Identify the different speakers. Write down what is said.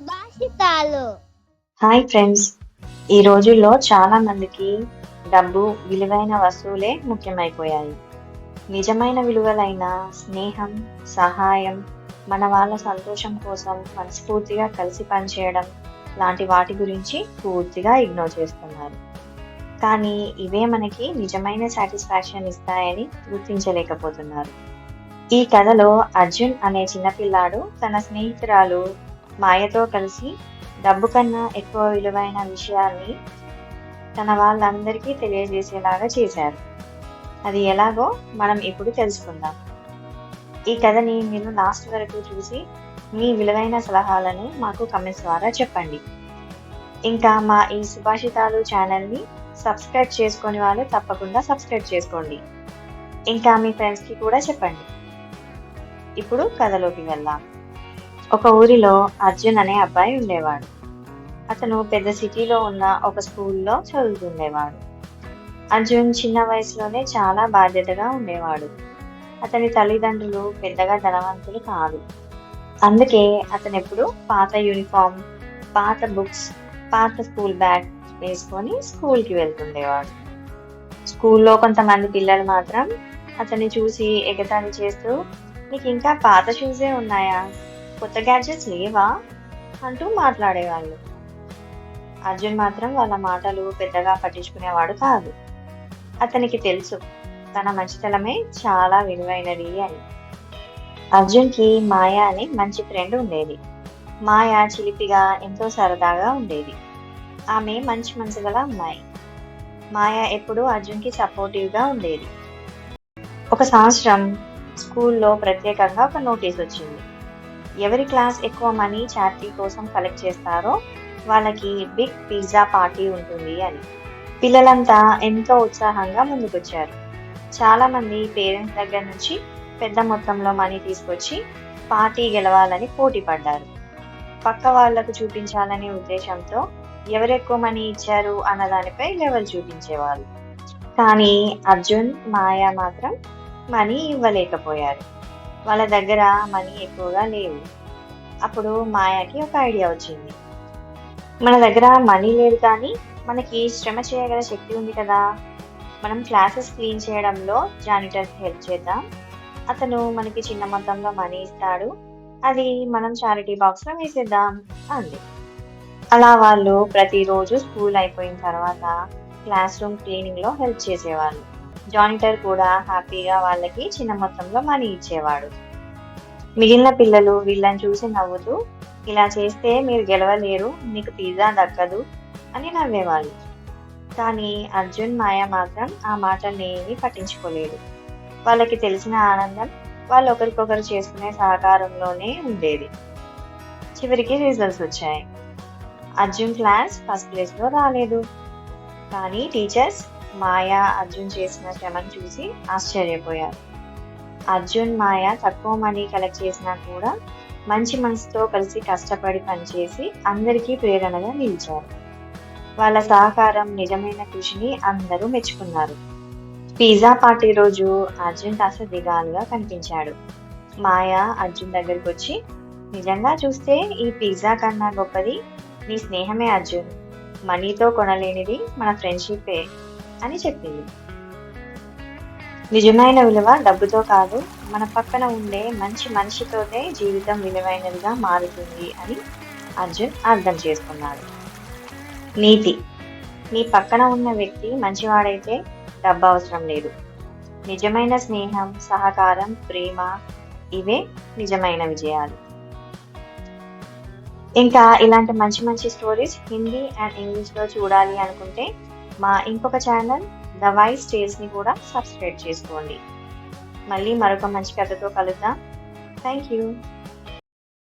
Speaker 1: సుభాషితాలు.
Speaker 2: Hi friends. ఈ రోజుల్లో చాలా మందికి డబ్బు విలువైన వస్తువులే ముఖ్యమైపోయాయి. నిజమైన విలువలైన స్నేహం సహాయం మన వాళ్ళ సంతోషం కోసం మనస్ఫూర్తిగా కలిసి పనిచేయడం లాంటి వాటి గురించి పూర్తిగా ఇగ్నోర్ చేస్తున్నారు. కానీ ఇవే మనకి నిజమైన సాటిస్ఫాక్షన్ ఇస్తాయని గుర్తించలేకపోతున్నారు. ఈ కథలో అర్జున్ అనే చిన్నపిల్లాడు తన స్నేహితురాలు మాయతో కలిసి డబ్బు కన్నా ఎక్కువ విలువైన విషయాన్ని తన వాళ్ళందరికీ తెలియజేసేలాగా చేశారు. అది ఎలాగో మనం ఇప్పుడు తెలుసుకుందాం. ఈ కథని మీరు లాస్ట్ వరకు చూసి మీ విలువైన సలహాలను మాకు కమెంట్స్ ద్వారా చెప్పండి. ఇంకా మా ఈ సుభాషితాలు ఛానల్ని సబ్స్క్రైబ్ చేసుకొని వాళ్ళు తప్పకుండా సబ్స్క్రైబ్ చేసుకోండి. ఇంకా మీ ఫ్రెండ్స్కి కూడా చెప్పండి. ఇప్పుడు కథలోకి వెళ్దాం. ఒక ఊరిలో అర్జున్ అనే అబ్బాయి ఉండేవాడు. అతను పెద్ద సిటీలో ఉన్న ఒక స్కూల్లో చదువుతుండేవాడు. అర్జున్ చిన్న వయసులోనే చాలా బాధ్యతగా ఉండేవాడు. అతని తల్లిదండ్రులు పెద్దగా ధనవంతులు కాదు. అందుకే అతను ఎప్పుడు పాత యూనిఫామ్ పాత బుక్స్ పాత స్కూల్ బ్యాగ్ వేసుకొని స్కూల్కి వెళ్తుండేవాడు. స్కూల్లో కొంతమంది పిల్లలు మాత్రం అతన్ని చూసి ఎగతాళి చేస్తూ నీకు ఇంకా పాత షూసే ఉన్నాయా? కొత్త గ్యాడ్జెట్స్ లేవా? అంటూ మాట్లాడేవాళ్ళు. అర్జున్ మాత్రం వాళ్ళ మాటలు పెద్దగా పట్టించుకునేవాడు కాదు. అతనికి తెలుసు తన మంచితనమే చాలా విలువైనది అని. అర్జున్కి మాయ అని మంచి ఫ్రెండ్ ఉండేది. మాయ చిలిపిగా ఎంతో సరదాగా ఉండేది. ఆమె మంచి మనసు గల అమ్మాయి. మాయ ఎప్పుడూ అర్జున్కి సపోర్టివ్గా ఉండేది. ఒక సంవత్సరం స్కూల్లో ప్రత్యేకంగా ఒక నోటీస్ వచ్చింది. ఎవరి క్లాస్ ఎక్కువ మనీ చారిటీ కోసం కలెక్ట్ చేస్తారో వాళ్ళకి బిగ్ పిజ్జా పార్టీ ఉంటుంది అని. పిల్లలంతా ఎంతో ఉత్సాహంగా ముందుకొచ్చారు. చాలా మంది పేరెంట్స్ దగ్గర నుంచి పెద్ద మొత్తంలో మనీ తీసుకొచ్చి పార్టీ గెలవాలని పోటీ పడ్డారు. పక్క వాళ్ళకు చూపించాలనే ఉద్దేశంతో ఎవరెక్కువ మనీ ఇచ్చారు అన్న దానిపై లెవెల్ చూపించేవాళ్ళు. కానీ అర్జున్ మాయా మాత్రం మనీ ఇవ్వలేకపోయారు. వాళ్ళ దగ్గర మనీ ఎక్కువగా లేవు. అప్పుడు మాయాకి ఒక ఐడియా వచ్చింది. మన దగ్గర మనీ లేదు కానీ మనకి శ్రమ చేయగల శక్తి ఉంది కదా. మనం క్లాసెస్ క్లీన్ చేయడంలో జానిటర్కి హెల్ప్ చేద్దాం. అతను మనకి చిన్న మొత్తంలో మనీ ఇస్తాడు. అది మనం చారిటీ బాక్స్లో వేసేద్దాం అంది. అలా వాళ్ళు ప్రతిరోజు స్కూల్ అయిపోయిన తర్వాత క్లాస్ రూమ్ క్లీనింగ్లో హెల్ప్ చేసేవాళ్ళు. జానిటర్ కూడా హ్యాపీగా వాళ్ళకి చిన్న మొత్తంలో మనీ ఇచ్చేవాడు. మిగిలిన పిల్లలు వీళ్ళని చూసి నవ్వుతూ ఇలా చేస్తే మీరు గెలవలేరు మీకు పిజ్జా దక్కదు అని నవ్వేవాళ్ళు. కానీ అర్జున్ మాయ మాత్రం ఆ మాటల్ని ఏమీ పట్టించుకోలేదు. వాళ్ళకి తెలిసిన ఆనందం వాళ్ళు ఒకరికొకరు చేసుకునే సహకారంలోనే ఉండేది. చివరికి రిజల్ట్స్ వచ్చాయి. అర్జున్ క్లాస్ ఫస్ట్ ప్లేస్లో రాలేదు. కానీ టీచర్స్ మాయా అర్జున్ చేసిన శ్రమను చూసి ఆశ్చర్యపోయారు. అర్జున్ మాయ తక్కువ మనీ కలెక్ట్ చేసినా కూడా మంచి మనసుతో కలిసి కష్టపడి పనిచేసి అందరికీ ప్రేరణగా నిలిచారు. వాళ్ళ సహకారం నిజమైన కృషిని అందరూ మెచ్చుకున్నారు. పిజ్జా పార్టీ రోజు అర్జున్ కాస్త దిగాలుగా కనిపించాడు. మాయా అర్జున్ దగ్గరికి వచ్చి నిజంగా చూస్తే ఈ పిజ్జా కన్నా గొప్పది నీ స్నేహమే అర్జున్. మనీతో కొనలేనిది మన ఫ్రెండ్షిప్పే అని చెప్పింది. నిజమైన విలువ డబ్బుతో కాదు మన పక్కన ఉండే మంచి మనిషితోనే జీవితం విలువైనదిగా మారుతుంది అని అర్జున్ అర్థం చేసుకున్నాడు. నీతి. నీ పక్కన ఉన్న వ్యక్తి మంచివాడైతే డబ్బు అవసరం లేదు. నిజమైన స్నేహం సహకారం ప్రేమ ఇవే నిజమైన విజయాలు. ఇంకా ఇలాంటి మంచి మంచి స్టోరీస్ హిందీ అండ్ ఇంగ్లీష్లో చూడాలి అనుకుంటే మా ఇంకొక ఛానల్ ద వైస్ టేల్స్ని కూడా సబ్స్క్రైబ్ చేసుకోండి. మళ్ళీ మరొక మంచి కథతో కలుద్దాం. Thank you